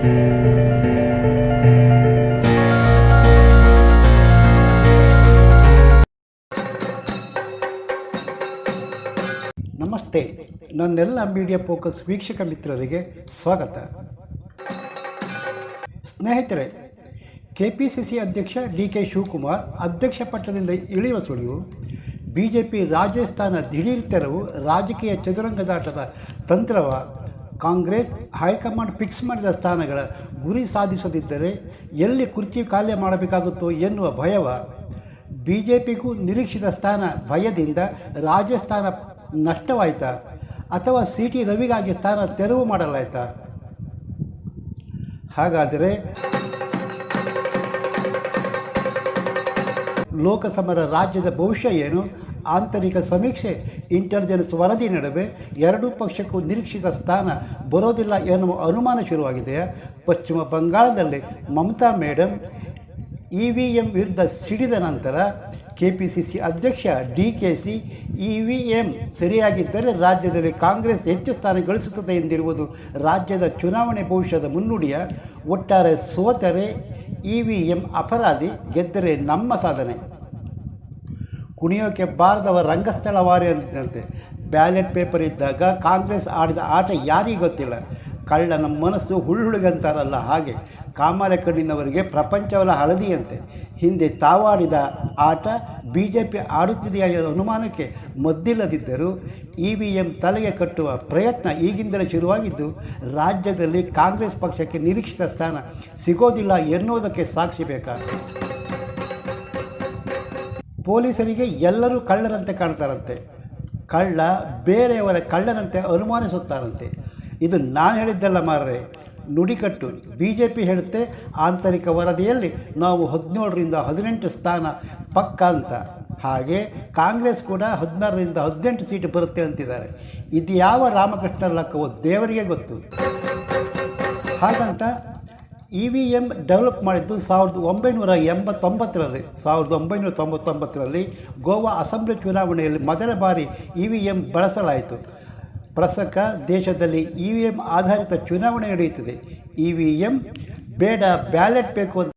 ನಮಸ್ತೆ, ನನ್ನೆಲ್ಲ media focus ವೀಕ್ಷಕ ಮಿತ್ರರಿಗೆ ಸ್ವಾಗತ. ಸ್ನೇಹಿತರೆ ಕೆ ಪಿ ಸಿ ಸಿ ಅಧ್ಯಕ್ಷ ಡಿ ಕೆ ಶಿವಕುಮಾರ್ ಅಧ್ಯಕ್ಷ ಪಟ್ಟದಿಂದ ಇಳಿಯುವ ಸುಳಿವು ಬಿ ಜೆ ಪಿ ರಾಜಸ್ಥಾನ ದಿಢೀರ್ ತೆರವು ರಾಜಕೀಯ ಚದುರಂಗದಾಟದ ತಂತ್ರವ ಕಾಂಗ್ರೆಸ್, ಹೈಕಮಾಂಡ್ ಫಿಕ್ಸ್ ಮಾಡಿದ ಸ್ಥಾನಗಳ ಗುರಿ ಸಾಧಿಸದಿದ್ದರೆ ಎಲ್ಲಿ ಕುರ್ಚಿ ಖಾಲಿ ಮಾಡಬೇಕಾಗುತ್ತೋ ಎನ್ನುವ ಭಯವ ಬಿ ಜೆ ಪಿಗೂ ನಿರೀಕ್ಷಿತ ಸ್ಥಾನ ಭಯದಿಂದ ರಾಜಸ್ಥಾನ ನಷ್ಟವಾಯಿತಾ? ಅಥವಾ ಸಿ ಟಿ ರವಿಗಾಗಿ ಸ್ಥಾನ ತೆರವು ಮಾಡಲಾಯಿತಾ? ಹಾಗಾದರೆ ಲೋಕಸಭರ ರಾಜ್ಯದ ಭವಿಷ್ಯ ಏನು? ಆಂತರಿಕ ಸಮೀಕ್ಷೆ ಇಂಟೆಲಿಜೆನ್ಸ್ ವರದಿ ನಡುವೆ ಎರಡೂ ಪಕ್ಷಕ್ಕೂ ನಿರೀಕ್ಷಿತ ಸ್ಥಾನ ಬರೋದಿಲ್ಲ ಎನ್ನುವ ಅನುಮಾನ ಶುರುವಾಗಿದೆ ಪಶ್ಚಿಮ ಬಂಗಾಳದಲ್ಲಿ Mamata madam E V M ವಿರುದ್ಧ ಸಿಡಿದ ನಂತರ ಕೆ ಪಿ ಸಿ ಸಿ ಅಧ್ಯಕ್ಷ D K C E V M ಸರಿಯಾಗಿದ್ದರೆ ರಾಜ್ಯದಲ್ಲಿ ಕಾಂಗ್ರೆಸ್ ಹೆಚ್ಚು ಸ್ಥಾನ ಗಳಿಸುತ್ತದೆ ಎಂದಿರುವುದು ರಾಜ್ಯದ ಚುನಾವಣೆ ಭವಿಷ್ಯದ ಮುನ್ನುಡಿಯ ಒಟ್ಟಾರೆ ಸೋತರೆ ಇ ವಿ ಎಂ ಅಪರಾಧಿ ಗೆದ್ದರೆ ನಮ್ಮ ಸಾಧನೆ. ಕುಣಿಯೋಕೆ ಬಾರದವ ರಂಗಸ್ಥಳವಾರಿ ಅಂತಿದ್ದಂತೆ ಬ್ಯಾಲೆಟ್ ಪೇಪರ್ ಇದ್ದಾಗ ಕಾಂಗ್ರೆಸ್ ಆಡಿದ ಆಟ ಯಾರಿಗೆ ಗೊತ್ತಿಲ್ಲ. ಕಳ್ಳನ ಮನಸ್ಸು ಹುಳ್ಳುಳಿಗಂತಾರಲ್ಲ ಹಾಗೆ. ಕಾಮಾಲೆ ಕಣ್ಣಿನವರಿಗೆ ಪ್ರಪಂಚವಲ್ಲ ಹಳದಿಯಂತೆ. ಹಿಂದೆ ತಾವಾಡಿದ ಆಟ ಬಿ ಜೆ ಪಿ ಆಡುತ್ತಿದೆಯಾ ಅನುಮಾನಕ್ಕೆ ಮದ್ದಿಲ್ಲದಿದ್ದರೂ ಇ ವಿ ಎಂ ತಲೆಗೆ ಕಟ್ಟುವ ಪ್ರಯತ್ನ ಈಗಿಂದಲೇ ಶುರುವಾಗಿದ್ದು, ರಾಜ್ಯದಲ್ಲಿ ಕಾಂಗ್ರೆಸ್ ಪಕ್ಷಕ್ಕೆ ನಿರೀಕ್ಷಿತ ಸ್ಥಾನ ಸಿಗೋದಿಲ್ಲ ಎನ್ನುವುದಕ್ಕೆ ಸಾಕ್ಷಿ ಬೇಕಾ? ಪೊಲೀಸರಿಗೆ ಎಲ್ಲರೂ ಕಳ್ಳರಂತೆ ಕಾಣ್ತಾರಂತೆ. ಕಳ್ಳ ಬೇರೆಯವರ ಕಳ್ಳರಂತೆ ಅನುಮಾನಿಸುತ್ತಾರಂತೆ. ಇದು ನಾನು ಹೇಳಿದ್ದಲ್ಲ ಮಾರ್ರೆ, ನುಡಿಕಟ್ಟು. ಬಿ ಜೆ ಪಿ ಹೇಳುತ್ತೆ, ಆಂತರಿಕ ವರದಿಯಲ್ಲಿ ನಾವು ಹದಿನೇಳರಿಂದ ಹದಿನೆಂಟು ಸ್ಥಾನ ಪಕ್ಕ ಅಂತ. ಹಾಗೆ ಕಾಂಗ್ರೆಸ್ ಕೂಡ ಹದಿನಾರರಿಂದ ಹದಿನೆಂಟು ಸೀಟು ಬರುತ್ತೆ ಅಂತಿದ್ದಾರೆ. ಇದು ಯಾವ ರಾಮಕೃಷ್ಣ ಲಕ್ಕವೋ ದೇವರಿಗೆ ಗೊತ್ತು. ಹಾಗಂತ ಇ ವಿ ಎಂ ಡೆವಲಪ್ ಮಾಡಿದ್ದು ಸಾವಿರದ ಒಂಬೈನೂರ ಎಂಬತ್ತೊಂಬತ್ತರಲ್ಲಿ. ಸಾವಿರದ ಒಂಬೈನೂರ ತೊಂಬತ್ತೊಂಬತ್ತರಲ್ಲಿ ಗೋವಾ ಅಸೆಂಬ್ಲಿ ಚುನಾವಣೆಯಲ್ಲಿ ಮೊದಲ ಬಾರಿ ಇ ವಿ ಎಂ ಬಳಸಲಾಯಿತು. ಪ್ರಸಕ್ತ ದೇಶದಲ್ಲಿ ಇ ವಿ ಎಂ ಆಧಾರಿತ ಚುನಾವಣೆ ನಡೆಯುತ್ತದೆ. ಇ ವಿ ಎಂ ಬೇಡ ಬ್ಯಾಲೆಟ್ ಬೇಕು ಅಂತ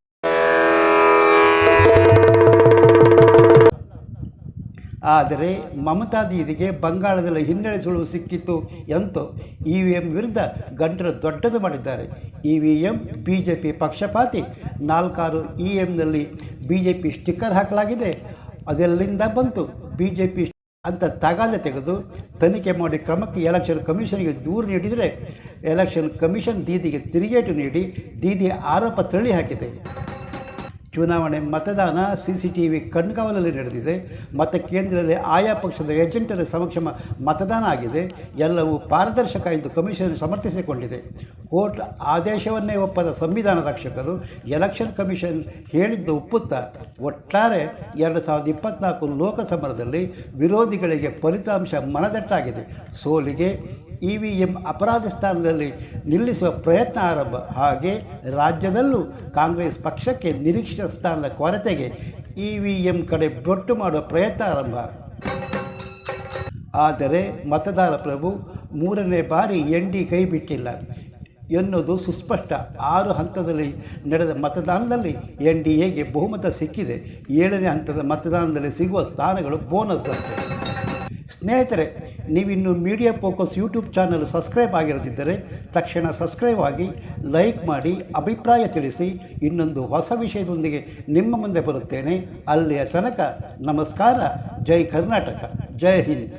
ಆದರೆ ಮಮತಾ ದೀದಿಗೆ ಬಂಗಾಳದಲ್ಲಿ ಹಿನ್ನಡೆ ಸುಳುವು ಸಿಕ್ಕಿತ್ತು ಎಂದು ಇ ವಿ ಎಂ ವಿರುದ್ಧ ಗಂಟಲು ದೊಡ್ಡದು ಮಾಡಿದ್ದಾರೆ. E V M B J P ಪಕ್ಷಪಾತಿ. ನಾಲ್ಕಾರು ಇ ಎಂನಲ್ಲಿ ಬಿ ಜೆ ಪಿ ಸ್ಟಿಕ್ಕರ್ ಹಾಕಲಾಗಿದೆ. ಅದೆಲ್ಲಿಂದ ಬಂತು? ಬಿ ಜೆ ಪಿ ಅಂತ ತಗಾದೆ ತೆಗೆದು ತನಿಖೆ ಮಾಡಿ ಕ್ರಮಕ್ಕೆ ಎಲೆಕ್ಷನ್ ಕಮಿಷನ್ಗೆ ದೂರು ನೀಡಿದರೆ ಎಲೆಕ್ಷನ್ ಕಮಿಷನ್ ದೀದಿಗೆ ತಿರುಗೇಟು ನೀಡಿ ದೀದಿ ಆರೋಪ ತಳ್ಳಿ ಹಾಕಿದೆ. ಚುನಾವಣೆ ಮತದಾನ ಸಿ ಸಿ ಟಿ ವಿ ಕಣ್ಗಾವಲಲ್ಲಿ ನಡೆದಿದೆ. ಮತ್ತು ಕೇಂದ್ರದಲ್ಲಿ ಆಯಾ ಪಕ್ಷದ ಏಜೆಂಟರ ಸಮಕ್ಷ ಮತದಾನ ಆಗಿದೆ. ಎಲ್ಲವೂ ಪಾರದರ್ಶಕ ಎಂದು ಕಮಿಷನ್ ಸಮರ್ಥಿಸಿಕೊಂಡಿದೆ. ಕೋರ್ಟ್ ಆದೇಶವನ್ನೇ ಒಪ್ಪದ ಸಂವಿಧಾನ ರಕ್ಷಕರು, ಎಲೆಕ್ಷನ್ ಕಮಿಷನ್ ಹೇಳಿದ್ದ ಒಪ್ಪುತ್ತ ಒಟ್ಟಾರೆ ಎರಡು ಸಾವಿರದ ಇಪ್ಪತ್ತ್ನಾಲ್ಕು ಲೋಕಸಭಾದಲ್ಲಿ ವಿರೋಧಿಗಳಿಗೆ ಫಲಿತಾಂಶ ಮನದಟ್ಟಾಗಿದೆ. ಸೋಲಿಗೆ ಇ ವಿ ಎಂ ಅಪರಾಧ ಸ್ಥಾನದಲ್ಲಿ ನಿಲ್ಲಿಸುವ ಪ್ರಯತ್ನ ಆರಂಭ. ಹಾಗೆ ರಾಜ್ಯದಲ್ಲೂ ಕಾಂಗ್ರೆಸ್ ಪಕ್ಷಕ್ಕೆ ನಿರೀಕ್ಷಿತ ಸ್ಥಾನದ ಕೊರತೆಗೆ ಇ ವಿ ಎಂ ಕಡೆ ಬೊಟ್ಟು ಮಾಡುವ ಪ್ರಯತ್ನ ಆರಂಭ. ಆದರೆ ಮತದಾರ ಪ್ರಭು ಮೂರನೇ ಬಾರಿ ಎನ್ ಡಿ ಕೈ ಬಿಟ್ಟಿಲ್ಲ. ಎನ್ನುವುದು ಸುಸ್ಪಷ್ಟ. ಆರು ಹಂತದಲ್ಲಿ ನಡೆದ ಮತದಾನದಲ್ಲಿ ಎನ್ ಡಿ ಎಗೆ ಬಹುಮತ ಸಿಕ್ಕಿದೆ. ಏಳನೇ ಹಂತದ ಮತದಾನದಲ್ಲಿ ಸಿಗುವ ಸ್ಥಾನಗಳು ಬೋನಸ್ ಸ್ನೇಹಿತರೆ ನೀವಿನ್ನು media focus YouTube channel subscribe ಆಗಿರದಿದ್ದರೆ ತಕ್ಷಣ ಸಬ್ಸ್ಕ್ರೈಬ್ ಆಗಿ ಲೈಕ್ ಮಾಡಿ, ಅಭಿಪ್ರಾಯ ತಿಳಿಸಿ, ಇನ್ನೊಂದು ಹೊಸ ವಿಷಯದೊಂದಿಗೆ ನಿಮ್ಮ ಮುಂದೆ ಬರುತ್ತೇನೆ. ಅಲ್ಲಿಯ ತನಕ ನಮಸ್ಕಾರ. ಜೈ ಕರ್ನಾಟಕ. ಜೈ ಹಿಂದ್.